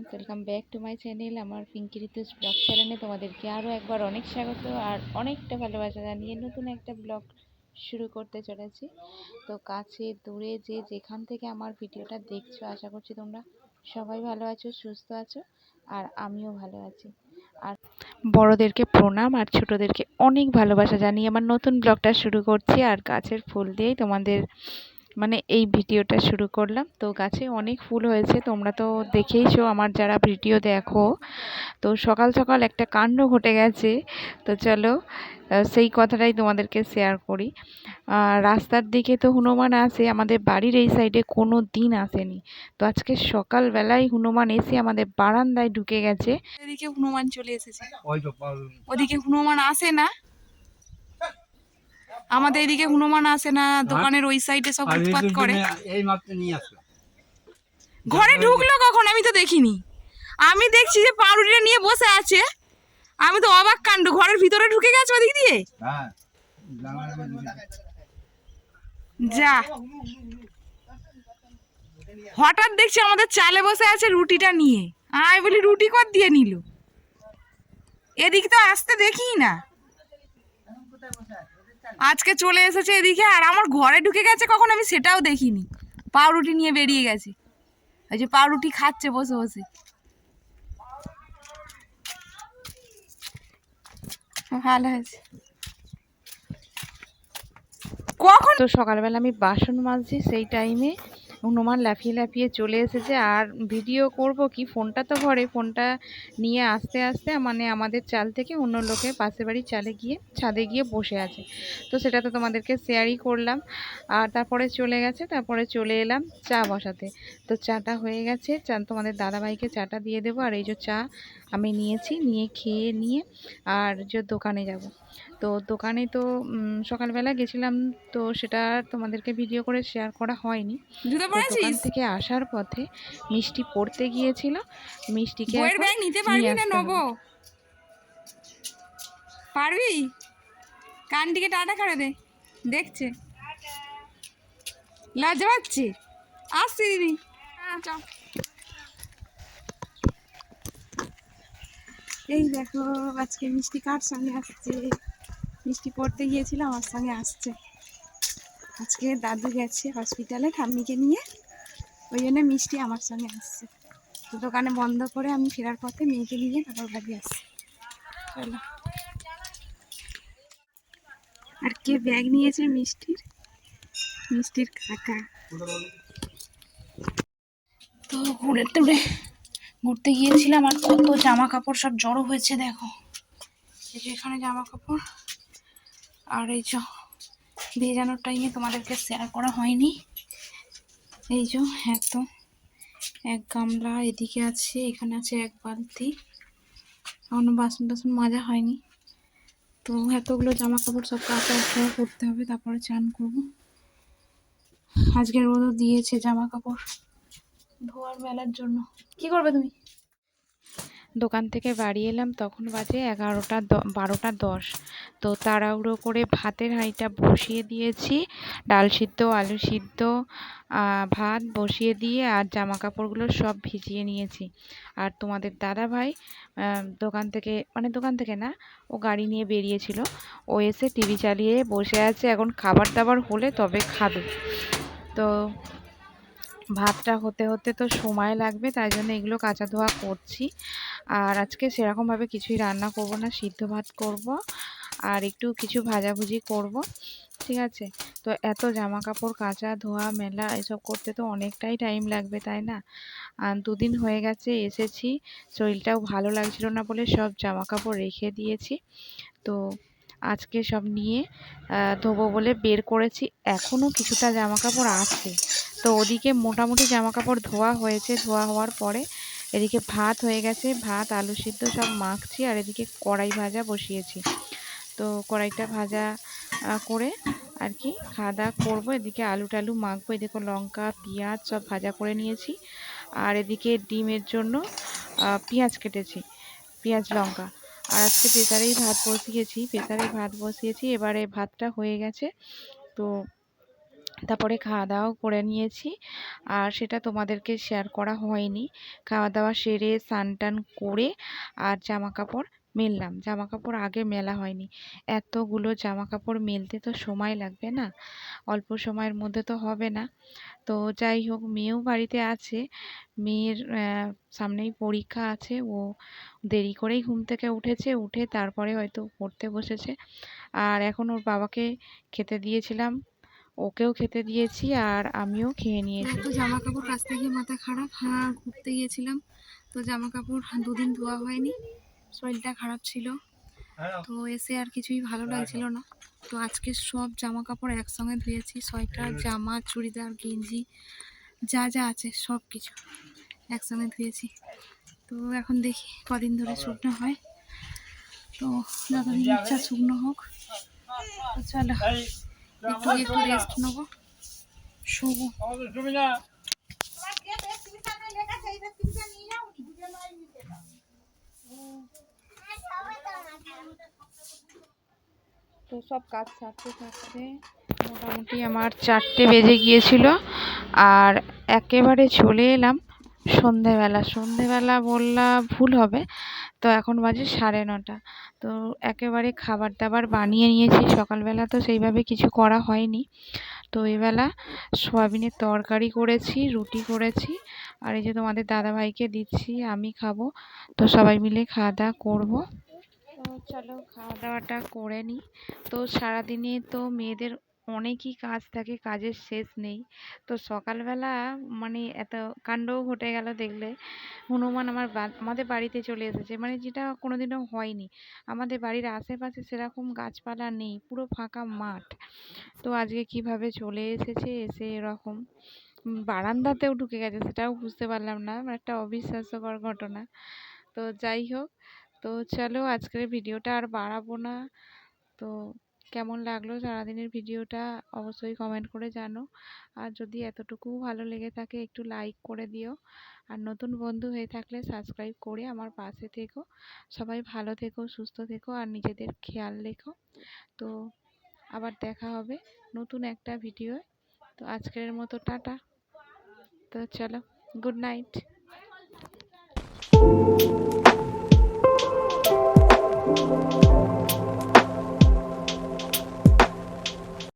Friends welcome back to my channel আমার Pinki ঋতুস blog চ্যানেলে তোমাদেরকে আরও একবার অনেক স্বাগত আর অনেকটা ভালোবাসা জানিয়ে নতুন একটা ব্লগ শুরু করতে চলেছি। তো কাছে, দূরে যে যেখান থেকে আমার ভিডিওটা দেখছ, আশা করছি তোমরা সবাই ভালো আছো, সুস্থ আছো আর আমিও ভালো আছি। আর বড়দেরকে প্রণাম আর ছোটোদেরকে অনেক ভালোবাসা জানিয়ে আমার নতুন ব্লগটা শুরু করছি। আর গাছের ফুল দিয়েই তোমাদের মানে এই ভিডিওটা শুরু করলাম। তো গাছে অনেক ফুল হয়েছে তোমরা তো দেখেইছো আমার যারা ভিডিও দেখো। তো সকাল সকাল একটা কাণ্ড ঘটে গেছে। তো চলো সেই কথাটাই তোমাদেরকে শেয়ার করি। রাস্তার দিকে তো হনুমান আসে আমাদের বাড়ির এই সাইডে কোনো দিন আসেনি। তো আজকে সকালবেলায় হনুমান এসে আমাদের বারান্দায় ঢুকে গেছে। এদিকে হনুমান চলে এসেছে। ওদিকে হনুমান আসে না? আমাদের এদিকে হনুমান আসে না দোকানের ওই সাইডে সব উৎপাত করে। এই মাত্র নিয়ে আসলাম। ঘরে ঢুকলো কখন? আমি তো দেখিনি। আমি দেখছি যে পাউরুটিটা নিয়ে বসে আছে। আমি তো অবাক কাণ্ড ঘরের ভিতরে ঢুকে গেছে ওদিক দিয়ে? হ্যাঁ যা। হঠাৎ দেখছি আমাদের চালে বসে আছে রুটিটা নিয়ে। আমি বলি রুটি কর দিয়ে নিল। এদিক তো আসতে দেখি না। আজকে চলে এসেছে এদিকে, আর আমার ঘরে ঢুকে গেছে কখন, আমি সেটাও দেখিনি। পাউরুটি নিয়ে বেরিয়ে গেছে। ওই যে পাউরুটি খাচ্ছে বসে বসে। ভালো হয়েছে কখন? তো সকালবেলা আমি বাসন মাজছি, সেই টাইমে হনুমান লাফিয়ে লাফিয়ে চলে এসেছে। আর ভিডিও করব কি? ফোনটা তো ঘরে ফোনটা নিয়ে আস্তে আস্তে মানে আমাদের চাল থেকে অন্য লোকের পাশের বাড়ির চালে গিয়ে, ছাদে গিয়ে বসে আছে। তো সেটা তো তোমাদেরকে শেয়ারই করলাম। আর তারপরে চলে গেছে, তারপরে চলে এলাম চা বসাতে। তো চাটা হয়ে গেছে, চা তোমাদের দাদাভাইকে চাটা দিয়ে দেবো। আর এই যে চা আমি নিয়েছি, নিয়ে খেয়ে নিয়ে আর যে দোকানে যাব। তো দোকানে তো সকালবেলা গেছিলাম, তো সেটা তোমাদেরকে ভিডিও করে শেয়ার করা হয়নি। দোকান থেকে আসার পথে মিষ্টি পড়তে গিয়েছিল। মিষ্টিকে নিতে পারবি না নেব। পারবি? কানটিকে টাটা করে দে। দেখছে। লজ্জা পাচ্ছে। আসছি দিদি। হ্যাঁ এই দেখো আজকে মিষ্টি কার সঙ্গে আসছে? মিষ্টি পড়তে গিয়েছিল আমার সঙ্গে আসছে। আজকে দাদু গেছে হসপিটালে ঠাম্মিকে নিয়ে। ওই জন্য মিষ্টি আমার সঙ্গে আসছে। তো দোকানে বন্ধ করে আমি ফেরার পথে মেয়েকে নিয়ে তারপর বাড়ি আসছি। চলো। আর কে ব্যাগ নিয়েছে মিষ্টির? মিষ্টির কাকা। তো ঘুরে টুরে ঘুরতে গিয়েছিলাম আর কত জামা কাপড় সব জড়ো হয়েছে দেখো। এখানে জামা কাপড় আর এই যে ভেজানোর টাইমে তোমাদেরকে শেয়ার করা হয়নি। এই যে এত এক গামলা এদিকে আছে, এখানে আছে এক বালতি। এখনও বাসন টাসন মাজা হয়নি। তো এতগুলো জামা কাপড় সব ধোয়া করতে হবে, তারপরে চান করব। আজকে রোদও দিয়েছে জামা কাপড় ধোয়ার মেলার জন্য। কি করবে তুমি? দোকান থেকে বাড়ি এলাম, তখন বাজে এগারোটা বারোটা দশ। তো তাড়াহুড়ো করে ভাতের হাঁড়িটা বসিয়ে দিয়েছি। ডাল সিদ্ধ, আলু সিদ্ধ ভাত বসিয়ে দিয়ে আর জামা কাপড়গুলো সব ভিজিয়ে নিয়েছি। আর তোমাদের দাদা ভাই দোকান থেকে মানে দোকান থেকে না, ও গাড়ি নিয়ে বেরিয়েছিল। ও এসে টিভি চালিয়ে বসে আছে, এখন খাবার দাবার হলে তবে খাবে। তো ভাতটা হতে হতে তো সময় লাগবে, তাই জন্য এগুলো কাঁচা ধোয়া করছি। আর আজকে সেরকমভাবে কিছুই রান্না করব না, সিদ্ধ ভাত করব আর একটু কিছু ভাজাভুজি করব, ঠিক আছে? তো এত জামা কাপড় কাচা ধোয়া, মেলা এসব করতে তো অনেকটাই টাইম লাগবে, তাই না? আর দুদিন হয়ে গেছে, এসেছি, শরীরটাও ভালো লাগছিল না বলে সব জামা কাপড় রেখে দিয়েছি। তো আজকে সব নিয়ে ধোবো বলে বের করেছি এখনও কিছুটা জামা কাপড় আছে। তো ওদিকে মোটামুটি জামা কাপড় ধোয়া হয়েছে, ধোয়া হওয়ার পরে এদিকে ভাত হয়ে গেছে, ভাত, আলু সিদ্ধ সব মাখছি আর এদিকে কড়াই ভাজা বসিয়েছি। তো কড়াইটা ভাজা করে আর কি খাওয়া দাওয়া করব। এদিকে আলু টালু মাখবো এদিকে লঙ্কা, পেঁয়াজ সব ভাজা করে নিয়েছি। আর এদিকে ডিমের জন্য পেঁয়াজ কেটেছি, পেঁয়াজ, লঙ্কা। আর আজকে প্রেসারেই ভাত বসিয়েছি প্রেসারেই ভাত বসিয়েছি, এবারে ভাতটা হয়ে গেছে। তো তারপরে খাওয়া দাওয়াও করে নিয়েছি। আর সেটা তোমাদেরকে শেয়ার করা হয়নি। খাওয়া দাওয়া সেরে স্নান করে আর জামা কাপড় মেললাম। জামা কাপড় আগে মেলা হয়নি। এতগুলো জামা কাপড় মেলতে তো সময় লাগবে না। অল্প সময়ের মধ্যে তো হবে না। তো যাই হোক, মেয়েও বাড়িতে আছে। মেয়ের সামনেই পরীক্ষা আছে। ও দেরি করেই ঘুম থেকে উঠেছে। উঠে তারপরে হয়তো পড়তে বসেছে। আর এখন ওর বাবাকে খেতে দিয়েছিলাম। ওকেও খেতে দিয়েছি আর আমিও খেয়ে নিয়েছি তো জামা কাপড় কাচতে গিয়ে মাথা খারাপ হ্যাঁ ঘুরতে গিয়েছিলাম। তো জামা কাপড় দুদিন ধোয়া হয়নি শরীরটা খারাপ ছিল। তো এসে আর কিছুই ভালো লাগছিল না। তো আজকে সব জামা কাপড় একসঙ্গে ধুয়েছি সোয়েটার জামা চুড়িদার গেঞ্জি যা যা আছে সব কিছু একসঙ্গে ধুয়েছি। তো এখন দেখি কদিন ধরে শুকনো হয়। তো যতদিন ইচ্ছা শুকনো হোক চলো। একটু একটু রেস্ট নেব শোবো তো সব কাজ সারতে সারতে মোটামুটি আমার চারটে বেজে গিয়েছিল আর একেবারে চলে এলাম সন্ধেবেলা। সন্ধেবেলা বললা ভুল হবে। তো এখন বাজে সাড়ে নটা। তো একেবারে খাবার দাবার বানিয়ে নিয়েছি সকালবেলা, তো সেইভাবে কিছু করা হয়নি। তো এবেলা সয়াবিনের তরকারি করেছি, রুটি করেছি, আর এই যে তোমাদের দাদাভাইকে দিচ্ছি, আমি খাব। তো সবাই মিলে খাওয়া দাওয়া করব চলো খাওয়া দাওয়াটা করে নিই। তো সারাদিনে তো মেয়েদের অনেকই কাজ থাকে, কাজের শেষ নেই। তো সকালবেলা মানে এত কাণ্ডও ঘটে গেল দেখলে। হনুমান আমার আমাদের বাড়িতে চলে এসেছে। মানে যেটা কোনোদিনও হয়নি। আমাদের বাড়ির আশেপাশে সেরকম গাছপালা নেই, পুরো ফাঁকা মাঠ। তো আজকে কীভাবে চলে এসেছে এসে এরকম বারান্দাতেও ঢুকে গেছে সেটাও বুঝতে পারলাম না। মানে একটা অবিশ্বাস্যকর ঘটনা। তো যাই হোক, তো চলো আজকের ভিডিওটা আর বাড়াবো না। তো কেমন লাগল সারাদিনের ভিডিওটা অবশ্যই কমেন্ট করে জানো। আর যদি এতটুকু ভালো লেগে থাকে একটু লাইক করে দিও। আর নতুন বন্ধু হয়ে থাকলে সাবস্ক্রাইব করে আমার পাশে থেকো। সবাই ভালো থেকো, সুস্থ থেকো আর নিজেদের খেয়াল রেখো। তো আবার দেখা হবে নতুন একটা ভিডিও তো আজকের মতো টাটা। তো চলো গুড নাইট